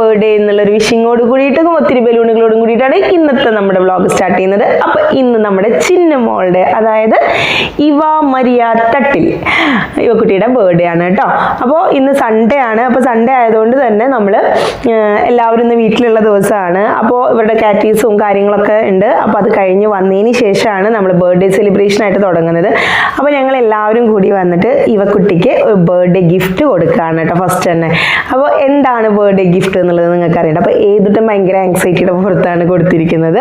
Birthday എന്നുള്ളൊരു വിഷിങ്ങോട് കൂടിയിട്ടും ഒത്തിരി ബലൂണുകളോടും കൂടിയിട്ടാണ് ഇന്നത്തെ നമ്മുടെ വ്ളോഗ് സ്റ്റാർട്ട് ചെയ്യുന്നത്. അപ്പൊ ഇന്ന് നമ്മുടെ ചിന്നമോളുടെ അതായത് ഇവ മരിയ തട്ടിൽ ഇവക്കുട്ടിയുടെ ബർത്ത്ഡേ ആണ് കേട്ടോ. അപ്പോൾ ഇന്ന് സൺഡേ ആണ്. അപ്പോൾ സൺഡേ ആയതുകൊണ്ട് തന്നെ നമ്മൾ എല്ലാവരും ഇന്ന് വീട്ടിലുള്ള ദിവസമാണ്. അപ്പോൾ ഇവരുടെ കാറ്റീസും കാര്യങ്ങളൊക്കെ ഉണ്ട്. അപ്പോൾ അത് കഴിഞ്ഞ് വന്നതിന് ശേഷമാണ് നമ്മൾ ബർത്ത്ഡേ സെലിബ്രേഷൻ ആയിട്ട് തുടങ്ങുന്നത്. അപ്പോൾ ഞങ്ങൾ എല്ലാവരും കൂടി വന്നിട്ട് ഇവക്കുട്ടിക്ക് ഒരു ബർത്ത്ഡേ ഗിഫ്റ്റ് കൊടുക്കുകയാണ് കേട്ടോ ഫസ്റ്റ് തന്നെ. അപ്പോൾ എന്താണ് ബർത്ത്ഡേ ഗിഫ്റ്റ് എന്നുള്ളത് നിങ്ങൾക്ക് അറിയണം അപ്പോൾ ഏതിട്ടും ഭയങ്കര ആങ്സൈറ്റിയുടെ പുറത്താണ് കൊടുത്തിരിക്കുന്നത്.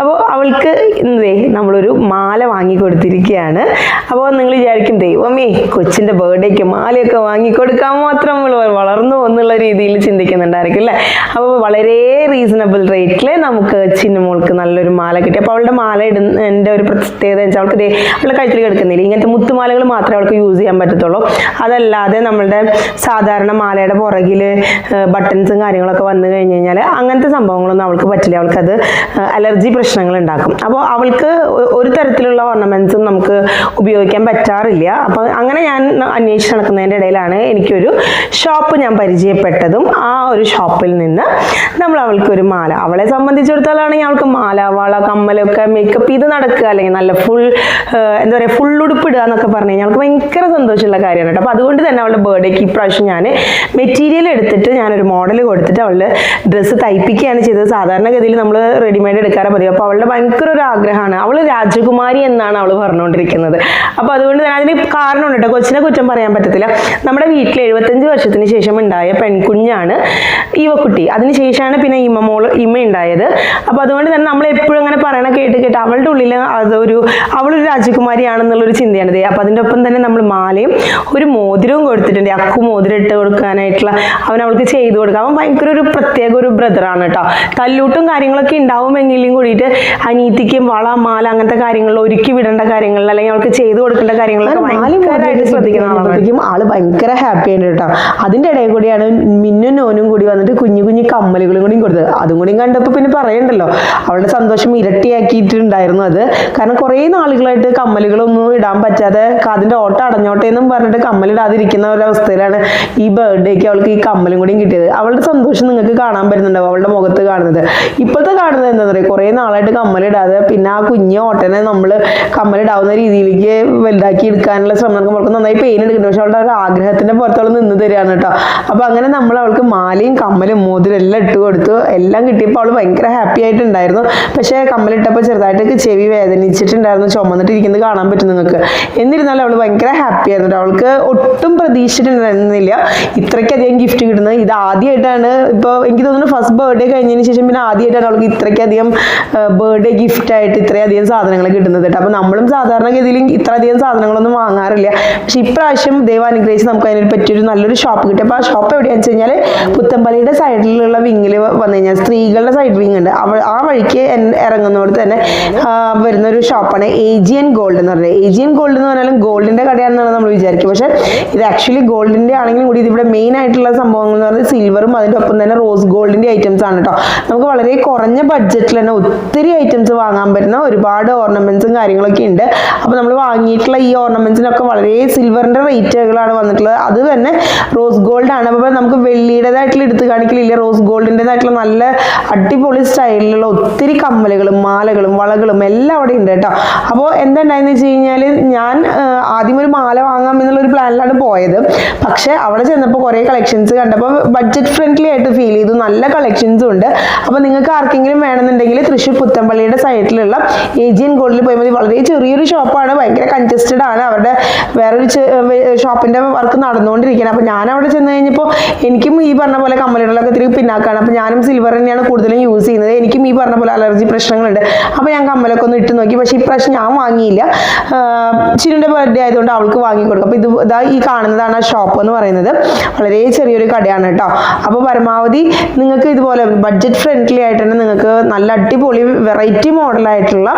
അപ്പോൾ അവൾക്ക് ഇന്നേ നമ്മളൊരു മാല വാങ്ങി കൊടുത്തിരിക്കുകയാണ് അപ്പോൾ നിങ്ങൾ വിചാരിക്കും ദൈവമേ കൊച്ചിന്റെ ബർത്ത്ഡേക്ക് മാലയൊക്കെ വാങ്ങി കൊടുക്കാൻ മാത്രം നമ്മൾ വളർന്നു എന്നുള്ള രീതിയിൽ ചിന്തിക്കുന്നുണ്ടായിരിക്കും അല്ലേ? അപ്പോൾ വളരെ റീസണബിൾ റേറ്റിൽ നമുക്ക് ചിന്നമോൾക്ക് നല്ലൊരു മാല കിട്ടി. അപ്പോൾ അവളുടെ മാല ഇടുന്നതിന്റെ ഒരു പ്രത്യേകത എന്ന് വെച്ചാൽ അവൾക്ക് ദേ അവളുടെ കഴുത്തിൽ കിടക്കുന്നില്ല. ഇങ്ങനത്തെ മുത്തുമാലകൾ മാത്രമേ അവൾക്ക് യൂസ് ചെയ്യാൻ പറ്റത്തുള്ളൂ. അതല്ലാതെ നമ്മളുടെ സാധാരണ മാലയുടെ പുറകിൽ ബട്ടൺസും കാര്യങ്ങളൊക്കെ വന്നു കഴിഞ്ഞ് കഴിഞ്ഞാൽ അങ്ങനത്തെ സംഭവങ്ങളൊന്നും അവൾക്ക് പറ്റില്ല. അവൾക്കത് അലർജി പ്രശ്നങ്ങൾ ഉണ്ടാക്കും അപ്പോൾ അവൾക്ക് ഒരു തരത്തിലുള്ള ഓർണമെന്റ്സും നമുക്ക് ഉപയോഗിക്കാൻ പറ്റാറില്ല. അപ്പോൾ അങ്ങനെ ഞാൻ അന്വേഷിച്ച് നടക്കുന്നതിന്റെ ഇടയിലാണ് എനിക്കൊരു ഷോപ്പ് ഞാൻ പരിചയപ്പെട്ടതും ആ ഒരു ഷോപ്പിൽ നിന്ന് നമ്മൾ അവൾക്കൊരു മാല. അവളെ സംബന്ധിച്ചിടത്തോളാണെങ്കിൽ അവൾക്ക് മാല വള കമ്മലൊക്കെ മേക്കപ്പ് ഇത് നടക്കുക അല്ലെങ്കിൽ നല്ല ഫുൾ എന്താ പറയുക ഫുൾ ഉടുപ്പിടുക എന്നൊക്കെ പറഞ്ഞു കഴിഞ്ഞാൽ അവൾക്ക് ഭയങ്കര സന്തോഷമുള്ള കാര്യമാണ് കേട്ടോ. അപ്പോൾ അതുകൊണ്ട് തന്നെ അവളുടെ ബർത്ത്ഡേക്ക് ഇപ്രാവശ്യം ഞാൻ മെറ്റീരിയൽ എടുത്തിട്ട് ഞാനൊരു മോഡൽ കൊടുത്തിട്ട് അവളുടെ ഡ്രസ്സ് തയ്പ്പിക്കുകയാണ് ചെയ്തത്. സാധാരണഗതിയിൽ നമ്മൾ റെഡിമെയ്ഡ് എടുക്കാറേ പതിവ്. അപ്പോൾ അവളുടെ ഭയങ്കര ഒരു ആഗ്രഹമാണ് അവൾ രാജകുമാരി എന്നാണ് അവൾ പറഞ്ഞുകൊണ്ടിരിക്കുന്നത് അപ്പോൾ അതുകൊണ്ട് തന്നെ അതിന് കാരണമുണ്ട് കേട്ടോ കൊച്ചിനെ കുറ്റം പറയാൻ പറ്റത്തില്ല. നമ്മുടെ വീട്ടിൽ എഴുപത്തഞ്ച് വർഷത്തിന് ശേഷം ഉണ്ടായ പെൺകുഞ്ഞാണ്. ഈവക്കുട്ടി. അതിനുശേഷമാണ് പിന്നെ ഇമ്മ മോൾ ഇമ്മ ഉണ്ടായത് അപ്പോൾ അതുകൊണ്ട് തന്നെ നമ്മൾ എപ്പോഴും അങ്ങനെ പറയണ കേട്ട് കേട്ട് അവളുടെ ഉള്ളിൽ അതൊരു അവളൊരു രാജകുമാരിയാണെന്നുള്ളൊരു ചിന്തയാണ് ദേ. അപ്പോൾ അതിന്റെ ഒപ്പം തന്നെ നമ്മൾ മാലയും ഒരു മോതിരവും കൊടുത്തിട്ടുണ്ട്. അക്കു മോതിരം ഇട്ട് കൊടുക്കാനായിട്ടുള്ള അവൻ അവൾക്ക് ചെയ്തു കൊടുക്കുക അവൻ ഭയങ്കര ഒരു പ്രത്യേക ഒരു ബ്രദറാണ് കേട്ടോ. തല്ലൂട്ടും കാര്യങ്ങളൊക്കെ ഉണ്ടാവുമെങ്കിലും കൂടിയിട്ട് അനീതിക്കും വള മാല അങ്ങനത്തെ കാര്യങ്ങളിൽ ഒരുക്കി വിടേണ്ട കാര്യങ്ങളിൽ അല്ലെങ്കിൽ അവൾക്ക് ചെയ്തു കൊടുക്കേണ്ട കാര്യങ്ങളൊക്കെ ഭയങ്കരമായിട്ട് ശ്രദ്ധിക്കുന്ന ആളാണ്. ആളാണ് ആൾ ഭയങ്കര ഹാപ്പി ആയിട്ട് കേട്ടോ. അതിന്റെ ഇടയിൽ കൂടിയാണ് മിന്നും നോനും കൂടി വന്നിട്ട് കുഞ്ഞു കുഞ്ഞു കമ്മലുകളും കൂടി കൊടുത്തത്. അതും കൂടി കണ്ടപ്പോൾ പിന്നെ പറയണ്ടല്ലോ. അവളുടെ സന്തോഷം ഇരട്ടിയാക്കിയിട്ടുണ്ടായിരുന്നു അത്. കാരണം കുറേ നാളുകളായിട്ട് കമ്മലുകളൊന്നും ഇടാൻ പറ്റാതെ അതിന്റെ ഓട്ടം അടഞ്ഞോട്ടെ എന്നും പറഞ്ഞിട്ട് കമ്മലിടാതിരിക്കുന്ന ഒരവസ്ഥയിലാണ് ഈ ബർത്ത്ഡേക്ക് അവൾക്ക് ഈ കമ്മലും കൂടിയും കിട്ടിയത്. അവളുടെ സന്തോഷം നിങ്ങൾക്ക് കാണാൻ പറ്റുന്നുണ്ടാവും അവളുടെ മുഖത്ത് കാണുന്നത്. ഇപ്പോഴത്തെ കാണുന്നത് എന്താ പറയുക കുറേ നാളായിട്ട് കമ്മലിടാതെ പിന്നെ ആ കുഞ്ഞു ഓട്ടനെ നമ്മൾ കമ്മലിടാവുന്ന രീതിയിലേക്ക് വലുതാക്കി എടുക്കാനുള്ള ശ്രമം നടക്കുമ്പോൾ അവൾക്ക് നന്നായി പെയിൻ എടുക്കുന്നുണ്ട്. പക്ഷെ അവളുടെ ഒരു ആഗ്രഹത്തിന്റെ പുറത്ത് അവൾ നിന്ന് തരികയാണ് കേട്ടോ. അപ്പോൾ അങ്ങനെ നമ്മൾ അവൾക്ക് മാലയും കമ്മലും മോതിരം എല്ലാം ഇട്ട് കൊടുത്തു. എല്ലാം കിട്ടിയപ്പോൾ അവൾ ഭയങ്കര ഹാപ്പി ആയിട്ടുണ്ടായിരുന്നു. പക്ഷേ കമ്മലിട്ടപ്പോൾ ചെറുതായിട്ടൊക്കെ ചെവി വേദനിച്ചിട്ടുണ്ടായിരുന്നു. ചുമന്നിട്ടിരിക്കുന്നത് കാണാൻ പറ്റും നിങ്ങൾക്ക്. എന്നിരുന്നാലും അവൾ ഭയങ്കര ഹാപ്പി ആയിരുന്നു അവൾക്ക് ഒട്ടും പ്രതീക്ഷിച്ചിട്ടുണ്ടായിരുന്നില്ല. ഇത്രയ്ക്കധികം ഗിഫ്റ്റ് കിട്ടുന്നത്. ഇത് ആദ്യമായിട്ടാണ് ഇപ്പോൾ എനിക്ക് തോന്നുന്നു ഫസ്റ്റ് ബർത്ത്ഡേ കഴിഞ്ഞതിന് ശേഷം പിന്നെ ആദ്യമായിട്ടാണ് അവൾക്ക് ഇത്രയ്ക്കധികം ബർത്ത്ഡേ ഗിഫ്റ്റ് ആയിട്ട് ഇത്രയധികം സാധനങ്ങൾ കിട്ടുന്നത് കേട്ടോ. അപ്പോൾ നമ്മളും സാധാരണഗതിയിൽ ഇത്രയധികം സാധനങ്ങളൊന്നും വാങ്ങാറില്ല. പക്ഷേ ഇപ്രാവശ്യം ദൈവം അനുഗ്രഹിച്ച് നമുക്ക് അതിനൊരു പറ്റിയൊരു നല്ലൊരു ഷോപ്പ് കിട്ടും. അപ്പോൾ ആ ഷോപ്പ് എവിടെയാണെന്ന് വെച്ച് കഴിഞ്ഞാൽ പുത്തമ്പള്ളിയുടെ സൈഡിലുള്ള വിങ്ങിൽ വന്നു കഴിഞ്ഞാൽ സ്ത്രീകളുടെ സൈഡ് വിങ് ഉണ്ട്. അവ ആ വഴിക്ക് ഇറങ്ങുന്നോട് തന്നെ വരുന്ന ഒരു ഷോപ്പാണ് ഏജിയൻ ഗോൾഡ് എന്ന് പറയുന്നത് ഏജിയൻ ഗോൾഡ് എന്ന് പറഞ്ഞാലും ഗോൾഡിന്റെ കടയാണെന്നാണ് നമ്മൾ വിചാരിക്കും പക്ഷേ ഇത് ആക്ച്വലി ഗോൾഡിന്റെ ആണെങ്കിലും കൂടി ഇതിവിടെ മെയിൻ ആയിട്ടുള്ള സംഭവങ്ങൾ എന്ന് പറയുന്നത് സിൽവറും അതിന്റെ ഒപ്പം തന്നെ റോസ് ഗോൾഡിന്റെ ഐറ്റംസ് ആണ് കേട്ടോ നമുക്ക് വളരെ കുറഞ്ഞ ബഡ്ജറ്റിൽ തന്നെ ഒത്തിരി ഐറ്റംസ് വാങ്ങാൻ പറ്റുന്ന ഒരുപാട് ഓർണമെന്റ്സും കാര്യങ്ങളൊക്കെ ഉണ്ട്. അപ്പോൾ നമ്മൾ വാങ്ങിയിട്ടുള്ള ഈ ഓർണമെന്റ്സിനൊക്കെ വളരെ സിൽവറിന്റെ റേറ്റുകളാണ് വന്നിട്ടുള്ളത്. അത് തന്നെ റോസ് ഗോൾഡ് ആണ്. അപ്പോൾ നമുക്ക് വെള്ളിയുടേതായിട്ടുള്ള എടുത്ത് കാണിക്കലില്ല. റോസ് ഗോൾഡിന്റെതായിട്ടുള്ള നല്ല അടിപൊളി സ്റ്റൈലിലുള്ള ഒത്തിരി കമ്മലുകളും മാലകളും വളകളും എല്ലാം അവിടെ ഉണ്ട് കേട്ടോ. അപ്പോൾ എന്തുണ്ടായെന്ന് വെച്ച് കഴിഞ്ഞാൽ ഞാൻ ആദ്യം ഒരു മാല വാങ്ങാം എന്നുള്ള ഒരു പ്ലാനിലാണ് പോയത്. പക്ഷേ അവിടെ ചെന്നപ്പോൾ കുറേ കളക്ഷൻസ് കണ്ടപ്പോൾ ബഡ്ജറ്റ് ഫ്രണ്ട്ലി ആയിട്ട് ഫീൽ ചെയ്തു. നല്ല കളക്ഷൻസും ഉണ്ട്. അപ്പോൾ നിങ്ങൾക്ക് ആർക്കെങ്കിലും വേണമെന്നുണ്ടെങ്കിൽ തൃശ്ശൂർ പുത്തമ്പള്ളിയുടെ സൈഡിലുള്ള ഏജിയൻ ഗോൾഡിൽ പോയി മതി. വളരെ ചെറിയൊരു ഷോപ്പാണ്. ഭയങ്കര കൺജസ്റ്റഡ് ആണ്. അവരുടെ വേറൊരു ഷോപ്പിന്റെ വർക്ക് നടന്നുകൊണ്ടിരിക്കുകയാണ് അപ്പോൾ ഞാൻ അവിടെ ചെന്ന് കഴിഞ്ഞപ്പോൾ എനിക്കും ഈ പറഞ്ഞ പോലെ കമ്മലുകളൊക്കെ ഇത്തിരി പിന്നാക്കാണ്. അപ്പോൾ ഞാനും സിൽവർ തന്നെയാണ് കൂടുതലും യൂസ് ചെയ്യുന്നത്. എനിക്കും ഈ പറഞ്ഞ പോലെ അലർജി പ്രശ്നങ്ങളുണ്ട്. അപ്പോൾ ഞാൻ കമ്മലൊക്കെ ഒന്ന് ഇട്ട് നോക്കി. പക്ഷേ ഈ ഇപ്രാവശ്യം ഞാൻ വാങ്ങിയില്ല. ചിരിന്റെ ബർത്ത്ഡേ ആയതുകൊണ്ട് അവൾക്ക് വാങ്ങി കൊടുക്കും അപ്പോൾ ഇത് ഇതാ ഈ കാണുന്നതാണ് ആ ഷോപ്പ് എന്ന് പറയുന്നത്. വളരെ ചെറിയൊരു കടയാണ് കേട്ടോ. അപ്പോൾ പരമാവധി നിങ്ങൾക്ക് ഇതുപോലെ ബഡ്ജറ്റ് ഫ്രണ്ട്ലി ആയിട്ട് തന്നെ നിങ്ങൾക്ക് നല്ല അടിപൊളി വെറൈറ്റി മോഡലായിട്ടുള്ള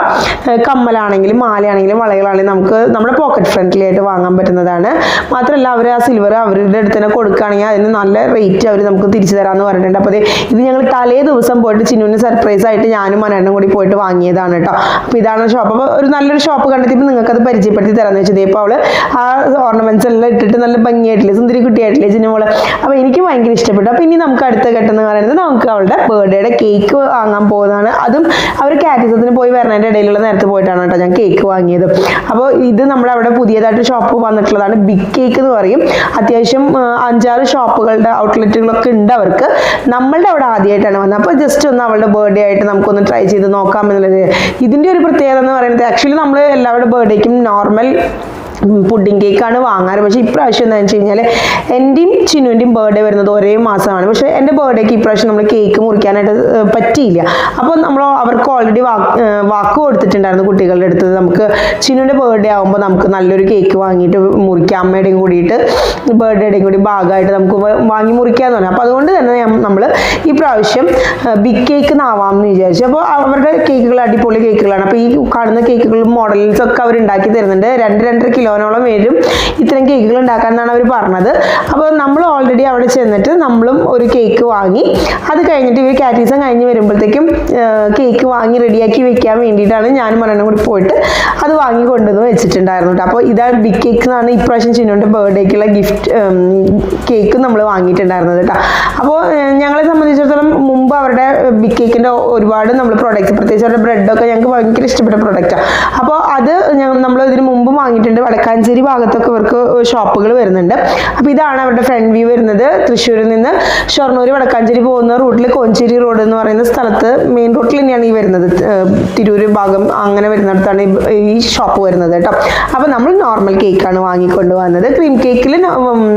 കമ്മലാണെങ്കിലും മാലയാണെങ്കിലും വളകളാണെങ്കിലും നമുക്ക് നമ്മുടെ പോക്കറ്റ് ഫ്രണ്ട്ലി ആയിട്ട് വാങ്ങാൻ പറ്റുന്നതാണ്. മാത്രമല്ല അവർ ആ സിൽവർ അവരുടെ അടുത്ത് തന്നെ കൊടുക്കുകയാണെങ്കിൽ അതിന് നല്ല റേറ്റ് അവർ നമുക്ക് തിരിച്ചു തരാമെന്ന് പറഞ്ഞിട്ടുണ്ട്. അപ്പോൾ ഇത് ഞങ്ങൾ തലേ ദിവസം പോയിട്ട് ചിന്നുവിന് സർപ്രൈസ് ആയിട്ട് ഞാനും മനണ്ണും കൂടി പോയിട്ട് വാങ്ങിയതാണ് കേട്ടോ. അപ്പോൾ ഇതാണ് ഷോപ്പ് അപ്പോൾ ഒരു നല്ലൊരു ഷോപ്പ് കണ്ടെത്തിയപ്പോൾ നിങ്ങൾക്ക് അത് പരിചയപ്പെടുത്തി തരാമെന്ന് വെച്ചത് ഇപ്പോൾ അവൾ ആ ഓർണമെന്റ്സ് എല്ലാം ഇട്ടിട്ട് നല്ല ഭംഗിയായിട്ടില്ലേ സുന്ദരി കുട്ടിയായിട്ടില്ലേ ചിന്നുമോൾ അപ്പോൾ എനിക്ക് ഭയങ്കര ഇഷ്ടപ്പെട്ടു. അപ്പോൾ ഇനി നമുക്ക് അടുത്ത ഘട്ടം എന്ന് പറയുന്നത് നമുക്ക് അവളുടെ ബർത്ത്ഡേയുടെ കേക്ക് വാങ്ങാൻ പോകുന്നതാണ് അതും അവർ കാറ്റിസത്തിന് പോയി വരണതിന്റെ ഇടയിലുള്ള നേരത്തെ പോയിട്ടാണ് കേട്ടോ ഞാൻ കേക്ക് വാങ്ങിയത്. അപ്പോൾ ഇത് നമ്മുടെ അവിടെ പുതിയതായിട്ട് ഷോപ്പ് വന്നിട്ടുള്ളതാണ്. ബിഗ് കേക്ക് എന്ന് പറയും. അത്യാവശ്യം അഞ്ചാറ് ഷോപ്പുകളുടെ ഔട്ട്ലെറ്റുകളൊക്കെ ഉണ്ട്. അവർക്ക് നമ്മളുടെ അവിടെ ആദ്യമായിട്ടാണ് വന്നത്. അപ്പോൾ ജസ്റ്റ് ഒന്ന് അവളുടെ ബർത്ത്ഡേ ആയിട്ട് നമുക്കൊന്ന് ട്രൈ ചെയ്ത് നോക്കാം എന്നുള്ളത്. ഇതിന്റെ ഒരു പ്രത്യേകത എന്ന് പറയുന്നത് ആക്ച്വലി നമ്മൾ എല്ലാവരുടെ ബർത്ത്ഡേക്കും നോർമൽ പുഡിംഗ് കേക്കാണ് വാങ്ങാറ്. പക്ഷേ ഇപ്രാവശ്യം എന്താണെന്ന് വെച്ച് കഴിഞ്ഞാൽ എന്റെയും ചിന്നുവിന്റെയും ബർത്ത്ഡേ വരുന്നത് ഒരേ മാസമാണ്. പക്ഷേ എന്റെ ബർത്ത്ഡേക്ക് ഇപ്രാവശ്യം നമ്മൾ കേക്ക് മുറിക്കാനായിട്ട് പറ്റിയില്ല. അപ്പോൾ നമ്മൾ അവർക്ക് ഓൾറെഡി വാക്ക് കൊടുത്തിട്ടുണ്ടായിരുന്നു കുട്ടികളുടെ അടുത്ത്. നമുക്ക് ചിന്നുവിന്റെ ബർത്ത്ഡേ ആകുമ്പോൾ നമുക്ക് നല്ലൊരു കേക്ക് വാങ്ങിയിട്ട് മുറിക്കാം അമ്മയുടെയും കൂടിയിട്ട് ബർത്ത്ഡേയുടെയും കൂടി ഭാഗമായിട്ട് നമുക്ക് വാങ്ങി മുറിക്കാമെന്ന് പറഞ്ഞു. അപ്പോൾ അതുകൊണ്ട് തന്നെ നമ്മൾ ഈ പ്രാവശ്യം ബിഗ് കേക്ക് എന്നാവാം എന്ന് വിചാരിച്ചു. അപ്പോൾ അവരുടെ കേക്കുകൾ അടിപൊളി കേക്കുകളാണ് അപ്പോൾ ഈ കാണുന്ന കേക്കുകളും മോഡൽസൊക്കെ അവർ ഉണ്ടാക്കി തരുന്നുണ്ട്. രണ്ട് രണ്ടര കിലോനോളം വരും. ഇത്തരം കേക്കുകൾ ഉണ്ടാക്കാമെന്നാണ് അവർ പറഞ്ഞത്. അപ്പോൾ നമ്മൾ ഓൾറെഡി അവിടെ ചെന്നിട്ട് നമ്മളും ഒരു കേക്ക് വാങ്ങി. അത് കഴിഞ്ഞിട്ട് ഇവർ കാറ്റീസം കഴിഞ്ഞ് വരുമ്പോഴത്തേക്കും കേക്ക് വാങ്ങി റെഡിയാക്കി വെക്കാൻ വേണ്ടിയിട്ടാണ് ഞാനും മരണം കൂടി പോയിട്ട് അത് വാങ്ങി കൊണ്ടുവന്ന് വെച്ചിട്ടുണ്ടായിരുന്നു അപ്പോൾ ഇതാണ് ബിഗ് കേക്ക് എന്നാണ് ഇപ്രാവശ്യം ചിന്നുവിന്റെ ബർത്ത്ഡേക്കുള്ള ഗിഫ്റ്റ് കേക്ക് നമ്മൾ വാങ്ങിയിട്ടുണ്ടായിരുന്നത് കേട്ടോ. അപ്പോൾ ഞങ്ങളെ സംബന്ധിച്ചിടത്തോളം മുമ്പ് അവരുടെ ബിഗ് കേക്കിന്റെ ഒരുപാട് നമ്മൾ പ്രോഡക്റ്റ് പ്രത്യേകിച്ച് അവരുടെ ബ്രെഡൊക്കെ ഞങ്ങൾക്ക് ഭയങ്കര ഇഷ്ടപ്പെട്ട പ്രോഡക്റ്റാണ് അപ്പോൾ അത് നമ്മൾ ഇതിന് മുമ്പ് വാങ്ങിയിട്ടുണ്ട്. വടക്കാഞ്ചേരി ഭാഗത്തൊക്കെ ഇവർക്ക് ഷോപ്പുകൾ വരുന്നുണ്ട്. അപ്പോൾ ഇതാണ് അവരുടെ ഫ്രണ്ട് വ്യൂ വരുന്നത്. തൃശ്ശൂരിൽ നിന്ന് ഷൊർണൂർ വടക്കാഞ്ചേരി പോകുന്ന റൂട്ടിൽ കോഞ്ചേരി റോഡ് എന്ന് പറയുന്ന സ്ഥലത്ത് മെയിൻ റോഡിൽ തന്നെയാണ് ഈ വരുന്നത്. തിരൂർ ഭാഗം അങ്ങനെ വരുന്നിടത്താണ് ഈ- ഷോപ്പ് വരുന്നത് കേട്ടോ. അപ്പോൾ നമ്മൾ നോർമൽ കേക്കാണ് വാങ്ങിക്കൊണ്ട് വന്നത്. ക്രീം കേക്കിൽ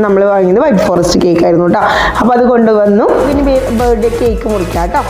നമ്മൾ വാങ്ങിയത് വൈറ്റ് ഫോറസ്റ്റ് കേക്ക് ആയിരുന്നു കേട്ടോ. അപ്പോൾ അത് കൊണ്ടുവന്നു. പിന്നെ ബർത്ത്ഡേ കേക്ക് മുറിക്കാം കേട്ടോ.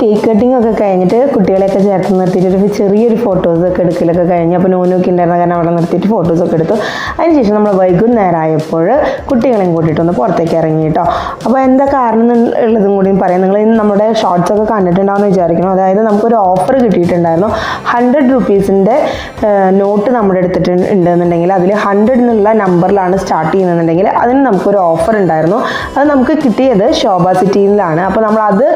കേക്ക് കട്ടിംഗ് ഒക്കെ കഴിഞ്ഞിട്ട് കുട്ടികളെയൊക്കെ ചേർത്ത് നിർത്തിയിട്ട് ഒരു ചെറിയൊരു ഫോട്ടോസ് ഒക്കെ എടുക്കലൊക്കെ കഴിഞ്ഞ് അപ്പോൾ നോനൊക്കെ ഉണ്ടായിരുന്ന കാരണം അവിടെ നിർത്തിയിട്ട് ഫോട്ടോസ് ഒക്കെ എടുത്തു. അതിനുശേഷം നമ്മൾ വൈകുന്നേരം ആയപ്പോൾ കുട്ടികളെയും കൂട്ടിയിട്ടൊന്ന് പുറത്തേക്ക് ഇറങ്ങി കേട്ടോ അപ്പോൾ എന്താ കാരണം ഉള്ളതും കൂടി പറയാം. നിങ്ങൾ നമ്മുടെ ഷോർട്സ് ഒക്കെ കണ്ടിട്ടുണ്ടാവുമെന്ന് വിചാരിക്കണം അതായത് നമുക്കൊരു ഓഫർ കിട്ടിയിട്ടുണ്ടായിരുന്നു. ഹൺഡ്രഡ് റുപ്പീസിന്റെ നോട്ട് നമ്മുടെ എടുത്തിട്ട് ഉണ്ടെന്നുണ്ടെങ്കിൽ അതിൽ ഹൺഡ്രഡ് എന്നുള്ള നമ്പറിലാണ് സ്റ്റാർട്ട് ചെയ്യുന്നുണ്ടെങ്കിൽ അതിന് നമുക്കൊരു ഓഫർ ഉണ്ടായിരുന്നു. അത് നമുക്ക് കിട്ടിയത് ശോഭ സിറ്റിയിലാണ് അപ്പോൾ നമ്മൾ അത്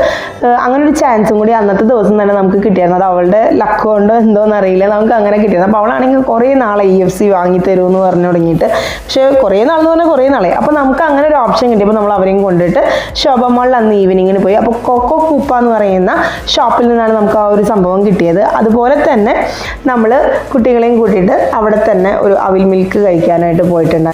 അങ്ങനെ ഒരു ചാൻസും കൂടി അന്നത്തെ ദിവസം തന്നെ നമുക്ക് കിട്ടിയായിരുന്നു. അത് അവളുടെ ലക്ക് കൊണ്ടോ എന്തോന്ന് അറിയില്ല. നമുക്ക് അങ്ങനെ കിട്ടിയത്. അപ്പോൾ അവളാണെങ്കിൽ കുറേ നാളെ ഇ എഫ് സി വാങ്ങി തരുമെന്ന് പറഞ്ഞു തുടങ്ങിയിട്ട്. പക്ഷേ കുറേ നാളെന്ന് പറഞ്ഞാൽ കുറേ നാളെ അപ്പോൾ നമുക്ക് അങ്ങനെ ഒരു ഓപ്ഷൻ കിട്ടിയപ്പോൾ നമ്മൾ അവരെയും കൊണ്ടിട്ട് ശോഭ അന്ന് ഈവനിങ്ങിന് പോയി. അപ്പോൾ കൊക്കോ കൂപ്പ എന്ന് പറയുന്ന ഷോപ്പിൽ നിന്നാണ് നമുക്ക് ആ ഒരു സംഭവം കിട്ടിയത്. അതുപോലെ തന്നെ നമ്മൾ കുട്ടികളെയും കൂട്ടിയിട്ട് അവിടെ തന്നെ ഒരു അവിൽ മിൽക്ക് കഴിക്കാനായിട്ട് പോയിട്ടുണ്ട്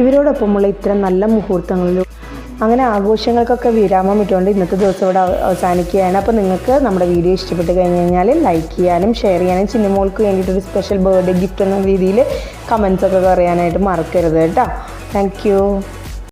ഇവരോടൊപ്പമുള്ള ഇത്തരം നല്ല മുഹൂർത്തങ്ങളിലും അങ്ങനെ ആഘോഷങ്ങൾക്കൊക്കെ വിരാമം ഇട്ടുകൊണ്ട് ഇന്നത്തെ ദിവസം ഇവിടെ അവസാനിക്കുകയാണ്. അപ്പോൾ നിങ്ങൾക്ക് നമ്മുടെ വീഡിയോ ഇഷ്ടപ്പെട്ട് കഴിഞ്ഞ് കഴിഞ്ഞാൽ ലൈക്ക് ചെയ്യാനും ഷെയർ ചെയ്യാനും ചിന്നമോൾക്ക് വേണ്ടിയിട്ടൊരു സ്പെഷ്യൽ ബർത്ത്ഡേ ഗിഫ്റ്റ് എന്ന രീതിയിൽ കമൻസൊക്കെ പറയാനായിട്ട് മറക്കരുത് കേട്ടോ. താങ്ക്